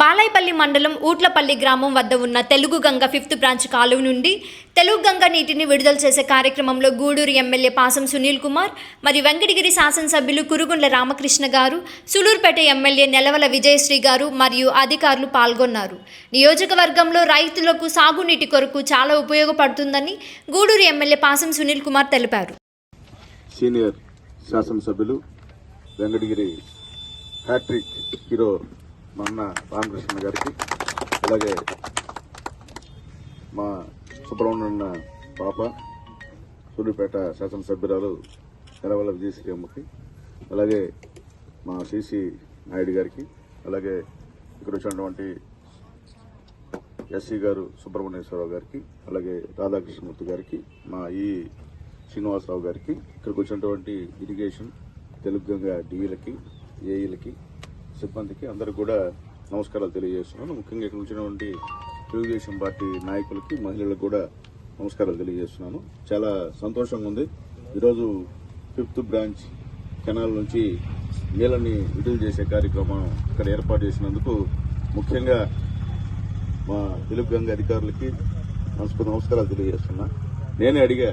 బాలాయపల్లి మండలం ఊట్లపల్లి గ్రామం వద్ద ఉన్న తెలుగు గంగ ఫిఫ్త్ బ్రాంచ్ కాలువ నుండి తెలుగు గంగ నీటిని విడుదల చేసే కార్యక్రమంలో గూడూరు ఎమ్మెల్యే పాసం సునీల్ కుమార్ మరియు వెంకటగిరి శాసనసభ్యులు కురుగుండ్ల రామకృష్ణ గారు సులూరుపేట ఎమ్మెల్యే నెలవల విజయశ్రీ గారు మరియు అధికారులు పాల్గొన్నారు. నియోజకవర్గంలో రైతులకు సాగునీటి కొరకు చాలా ఉపయోగపడుతుందని గూడూరు ఎమ్మెల్యే పాసం సునీల్ కుమార్ తెలిపారు. సీనియర్ శాసనసభ్యులు వెంకటగిరి హ్యాట్రిక్ హీరో మా అన్న రామకృష్ణ గారికి అలాగే మా సుబ్రహ్మణ్యన్న పాప సూర్యపేట శాసనసభ్యురాలు ఎలవల విజయశ్రీ అమ్మకి అలాగే మా సిసి నాయుడు గారికి అలాగే ఇక్కడ వచ్చినటువంటి ఎస్సీ గారు సుబ్రహ్మణ్యేశ్వరరావు గారికి అలాగే రాధాకృష్ణమూర్తి గారికి మా ఈ శ్రీనివాసరావు గారికి ఇక్కడికి వచ్చినటువంటి ఇరిగేషన్ తెలుగు గంగ డిఈలకి ఏఈలకి సిబ్బందికి అందరికి కూడా నమస్కారాలు తెలియజేస్తున్నాను. ముఖ్యంగా ఇక్కడ వచ్చినటువంటి తెలుగుదేశం పార్టీ నాయకులకి మహిళలకు కూడా నమస్కారాలు తెలియజేస్తున్నాను. చాలా సంతోషంగా ఉంది. ఈరోజు ఫిఫ్త్ బ్రాంచ్ కెనాల్ నుంచి నీళ్ళని విడుదల చేసే కార్యక్రమం ఇక్కడ ఏర్పాటు చేసినందుకు ముఖ్యంగా మా తెలుగు గంగ అధికారులకి మనసుకు నమస్కారాలు తెలియజేస్తున్నా. నేనే అడిగా